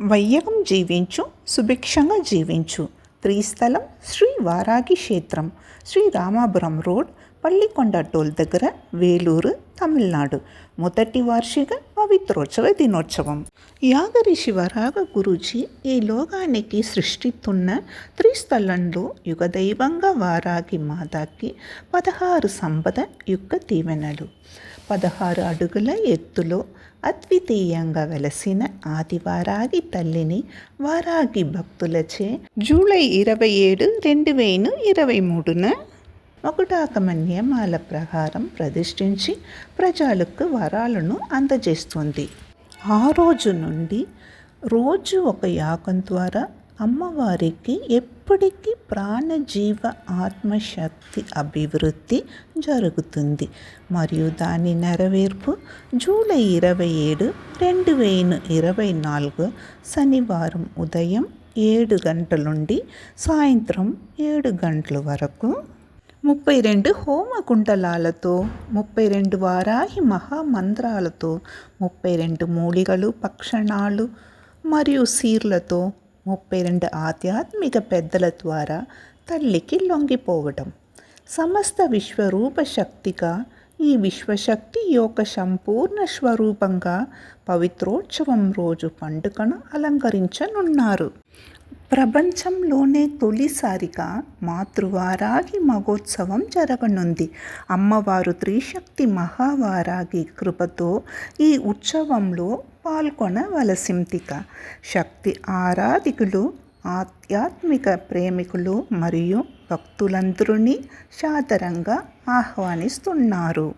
వయ్యకం జీవించు సుభిక్షంగా జీవించు త్రిస్థలం శ్రీ వారాగి క్షేత్రం శ్రీ రామాపురం రోడ్ పల్లికొండ టోల్ దగ్గర వేలూరు తమిళనాడు మొదటి వార్షిక పవిత్రోత్సవ దినోత్సవం యాగరిషి వరాగ గురూజీ ఈ లోకానికి సృష్టిస్తున్న త్రిస్థలంలో యుగదైవంగా వారాగి మాతాకి పదహారు సంపద యొక్క దీవెనలు. పదహారు అడుగుల ఎత్తులో అద్వితీయంగా వెలసిన ఆదివారాగి తల్లిని వారాగి భక్తులచే జూలై ఇరవై ఏడు రెండు వేల ఇరవై మూడున ఒకటాకమ నియమాల ప్రకారం ప్రతిష్ఠించి ప్రజలకు వరాలను అందజేస్తుంది. ఆ రోజు నుండి రోజు ఒక యాగం ద్వారా అమ్మవారికి ఎప్పటికీ ప్రాణజీవ ఆత్మశక్తి అభివృద్ధి జరుగుతుంది. మరియు దాని నెరవేర్పు జూలై ఇరవై ఏడు రెండు వేల ఇరవై నాలుగు శనివారం ఉదయం ఏడు గంటల నుండి సాయంత్రం ఏడు గంటల వరకు ముప్పై రెండు హోమకుండలాలతో ముప్పై రెండు వారాహి మహామంత్రాలతో ముప్పై రెండు మూలికలు పక్షణాలు మరియు సీర్లతో ముప్పై రెండు ఆధ్యాత్మిక పెద్దల ద్వారా తల్లికి లొంగిపోవటం. సమస్త విశ్వరూప శక్తిగా ఈ విశ్వశక్తి యొక్క సంపూర్ణ స్వరూపంగా పవిత్రోత్సవం రోజు పండుగను అలంకరించనున్నారు. ప్రపంచంలోనే తొలిసారిగా మాతృవారాగి మహోత్సవం జరగనుంది. అమ్మవారు త్రిశక్తి మహావారాగి కృపతో ఈ ఉత్సవంలో పాల్గొనవలసిందిక శక్తి ఆరాధికులు ఆధ్యాత్మిక ప్రేమికులు మరియు భక్తులందరినీ సాదరంగా ఆహ్వానిస్తున్నారు.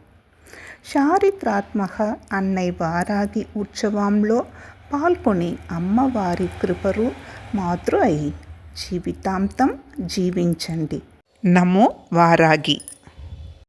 చారిత్రాత్మక అన్నయ్య వారాగి ఉత్సవంలో పాల్గొని అమ్మవారి కృపరు మాతృ అయి జీవితాంతం జీవించండి. నమో వారాగి.